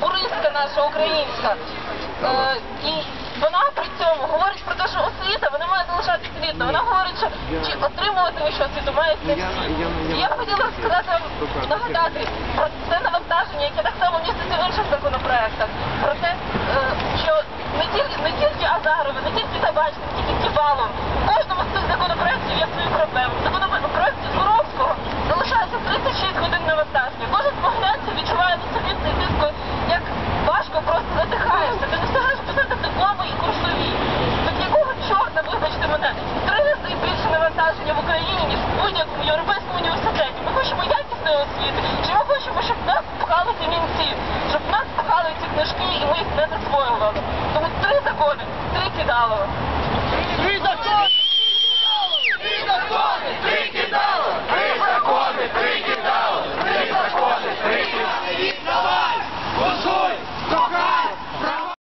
пуристка наша українська. Е, і вона при цьому говорить про те, що освіта, вона має залишатися освітою. Вона говорить, що чи отримувати вищу освіту мають не всі. І я б хотіла сказати вам, нагадати про це навантаження, яке так само міститься в Україні, в європейському університеті. Ми хочемо якісної освіти, чи ми хочемо, щоб нас пхали ці мінці, щоб нас пхали ці книжки і ми їх не засвоювали. Тому три закони, три закони!